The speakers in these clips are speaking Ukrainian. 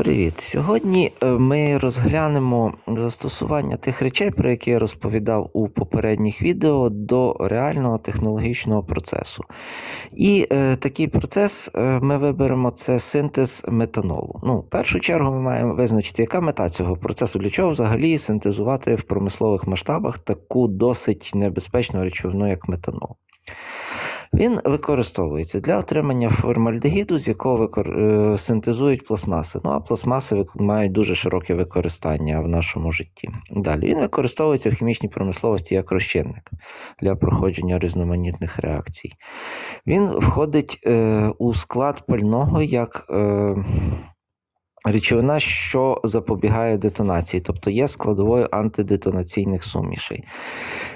Привіт! Сьогодні е, ми розглянемо застосування тих речей, про які я розповідав у попередніх відео, до реального технологічного процесу. І е, такий процес е, ми виберемо це синтез метанолу. Ну, в першу чергу ми маємо визначити, яка мета цього процесу, для чого взагалі синтезувати в промислових масштабах таку досить небезпечну речовину, як метанол. Він використовується для отримання формальдегіду, з якого е, синтезують пластмаси. Ну а пластмаси мають дуже широке використання в нашому житті. Далі він використовується в хімічній промисловості як розчинник для проходження різноманітних реакцій. Він входить е, у склад пального як е, речовина, що запобігає детонації, тобто є складовою антидетонаційних сумішей.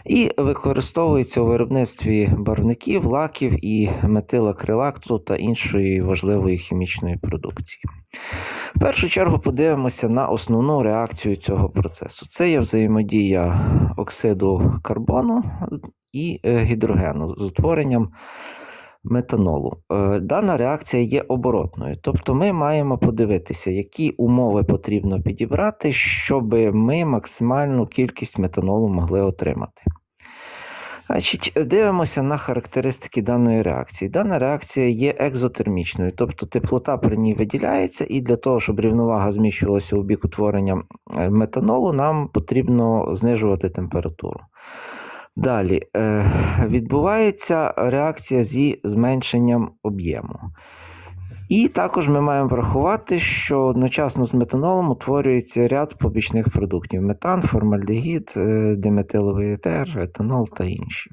І використовується у виробництві барвників, лаків і метилакрилакту та іншої важливої хімічної продукції. В першу чергу подивимося на основну реакцію цього процесу. Це є взаємодія оксиду карбону і е, гідрогену з утворенням метанолу. Е, Дана реакція є оборотною, тобто ми маємо подивитися, які умови потрібно підібрати, щоб ми максимальну кількість метанолу могли отримати. Значить, дивимося на характеристики даної реакції. Дана реакція є екзотермічною, тобто теплота при ній виділяється, і для того, щоб рівновага зміщувалася у бік утворення е, метанолу, нам потрібно знижувати температуру. Далі е, відбувається реакція зі зменшенням об'єму. І також ми маємо врахувати, що одночасно з метанолом утворюється ряд побічних продуктів: метан, формальдегід, е, диметиловий етер, етанол та інші.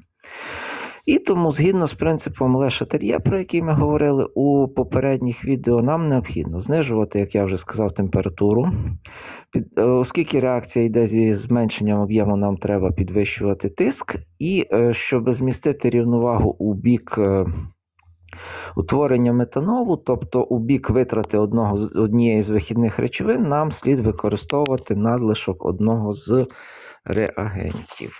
І тому, згідно з принципом Ле Шательє, про який ми говорили у попередніх відео, нам необхідно знижувати, як я вже сказав, температуру. Під, е, оскільки реакція йде зі зменшенням об'єму, нам треба підвищувати тиск, і е, щоб змістити рівновагу у бік е, утворення метанолу, тобто у бік витрати одного однієї з вихідних речовин, нам слід використовувати надлишок одного з реагентів.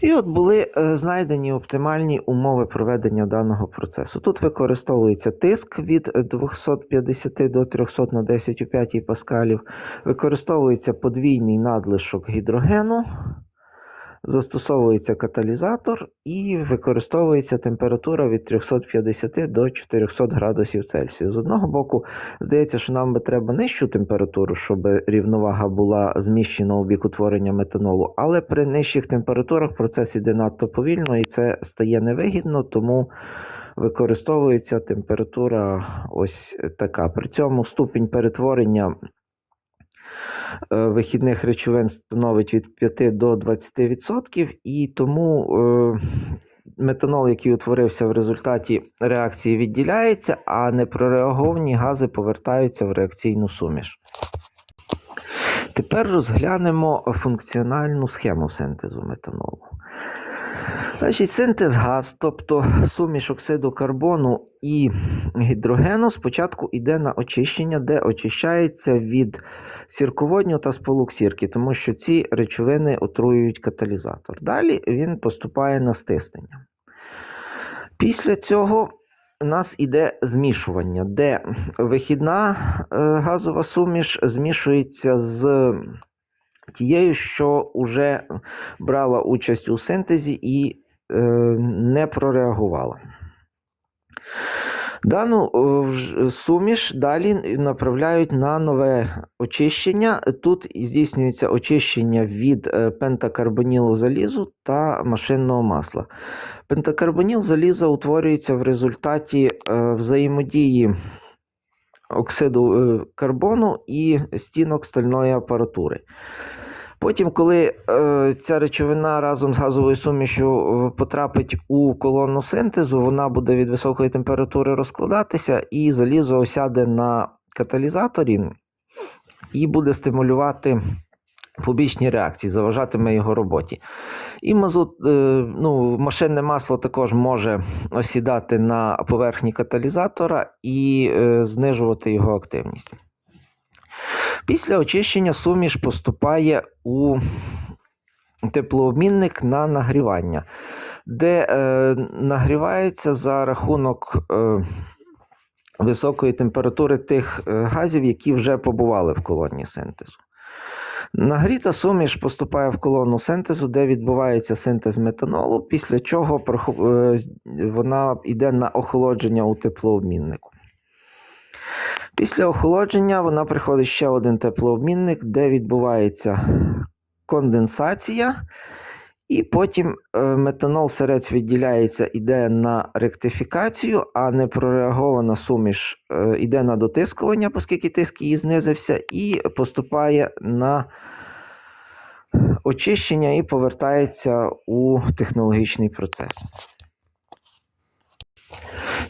І от були е, знайдені оптимальні умови проведення даного процесу. Тут використовується тиск від 250 до 300 на 10 у 5 паскалів, використовується подвійний надлишок гідрогену, застосовується каталізатор і використовується температура від 350 до 400 градусів Цельсію. З одного боку, здається, що нам би треба нижчу температуру, щоб рівновага була зміщена у бік утворення метанолу, але при нижчих температурах процес іде надто повільно і це стає невигідно, тому використовується температура ось така. При цьому ступінь перетворення вихідних речовин становить від 5 до 20%, і тому е, метанол, який утворився в результаті реакції, відділяється, а непрореаговані гази повертаються в реакційну суміш. Тепер розглянемо функціональну схему синтезу метанолу. Значить, синтез газ, тобто суміш оксиду карбону і гідрогену, спочатку йде на очищення, де очищається від сірководню та сполук сірки, тому що ці речовини отруюють каталізатор. Далі він поступає на стиснення. Після цього у нас іде змішування, де вихідна е, газова суміш змішується з тією, що вже брала участь у синтезі і не прореагувала. Дану е, суміш далі направляють на нове очищення. Тут здійснюється очищення від е, пентакарбонілу залізу та машинного масла. Пентакарбоніл заліза утворюється в результаті е, взаємодії оксиду е, карбону і стінок стальної апаратури. Потім, коли е, ця речовина разом з газовою сумішю е, потрапить у колонну синтезу, вона буде від високої температури розкладатися, і залізо осяде на каталізаторі і буде стимулювати побічні реакції, заважатиме його роботі. І мазут, е, ну, машинне масло також може осідати на поверхні каталізатора і е, знижувати його активність. Після очищення суміш поступає у теплообмінник на нагрівання, де е, нагрівається за рахунок е, високої температури тих е, газів, які вже побували в колонії синтезу. Нагріта суміш поступає в колону синтезу, де відбувається синтез метанолу, після чого е, вона йде на охолодження у теплообміннику. Після охолодження вона приходить ще один теплообмінник, де відбувається конденсація, і потім е, метанол сирець відділяється, йде на ректифікацію, а непрореагована суміш е, йде на дотискування, оскільки тиск її знизився, і поступає на очищення і повертається у технологічний процес.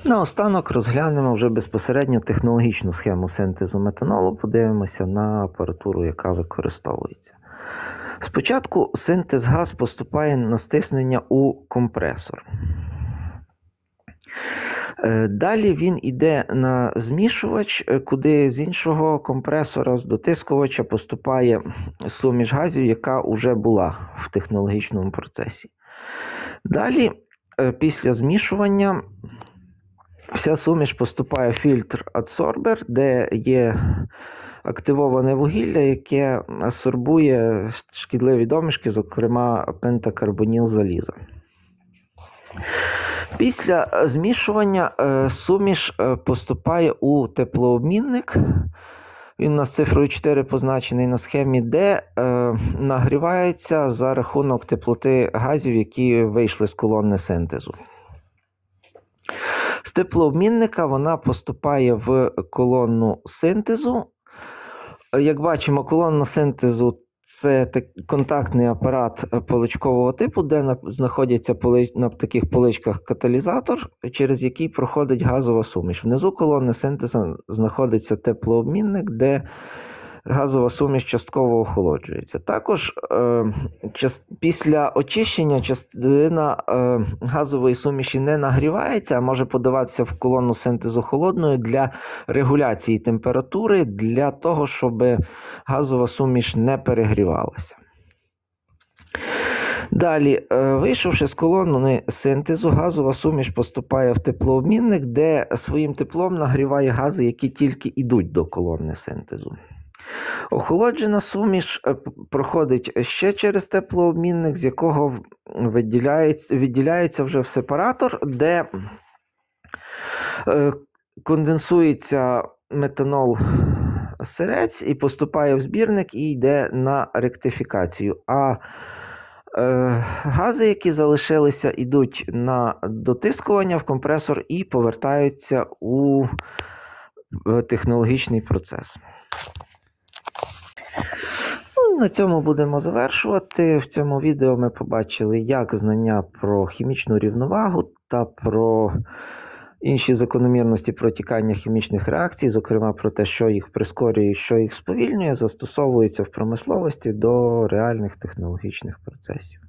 Наостанок розглянемо вже безпосередньо технологічну схему синтезу метанолу, подивимося на апаратуру, яка використовується. Спочатку синтез газ поступає на стиснення у компресор. Е, Далі він йде на змішувач, е, куди з іншого компресора з дотискувача поступає суміш газів, яка вже була в технологічному процесі. Далі, е, після змішування, вся суміш поступає в фільтр адсорбер, де є активоване вугілля, яке адсорбує шкідливі домішки, зокрема пентакарбоніл заліза. Після е, змішування е, суміш е, поступає у теплообмінник. Він у нас цифрою 4 позначений на схемі, де нагрівається за рахунок теплоти газів, які вийшли з колонни синтезу. З теплообмінника вона поступає в колонну синтезу. Як бачимо, колонна синтезу це контактний апарат поличкового типу, де на, знаходяться на таких поличках каталізатор, через який проходить газова суміш. Внизу колони синтезу знаходиться теплообмінник, де газова суміш частково охолоджується. Також е, час, після очищення частина е, газової суміші не нагрівається, а може подаватися в колону синтезу холодною для регуляції температури, для того, щоб газова суміш не перегрівалася. Далі, е, вийшовши з колони синтезу, газова суміш поступає в теплообмінник, де своїм теплом нагріває гази, які тільки йдуть до колони синтезу. Охолоджена суміш е, проходить ще через теплообмінник, з якого виділяється, відділяється вже в сепаратор, де е, конденсується метанол сирець і поступає в збірник і йде на ректифікацію. А е, гази, які залишилися, йдуть на дотискування в компресор і повертаються у технологічний процес. На цьому будемо завершувати. В цьому відео ми побачили, як знання про хімічну рівновагу та про інші закономірності протікання хімічних реакцій, зокрема про те, що їх прискорює що їх сповільнює, застосовуються в промисловості до реальних технологічних процесів.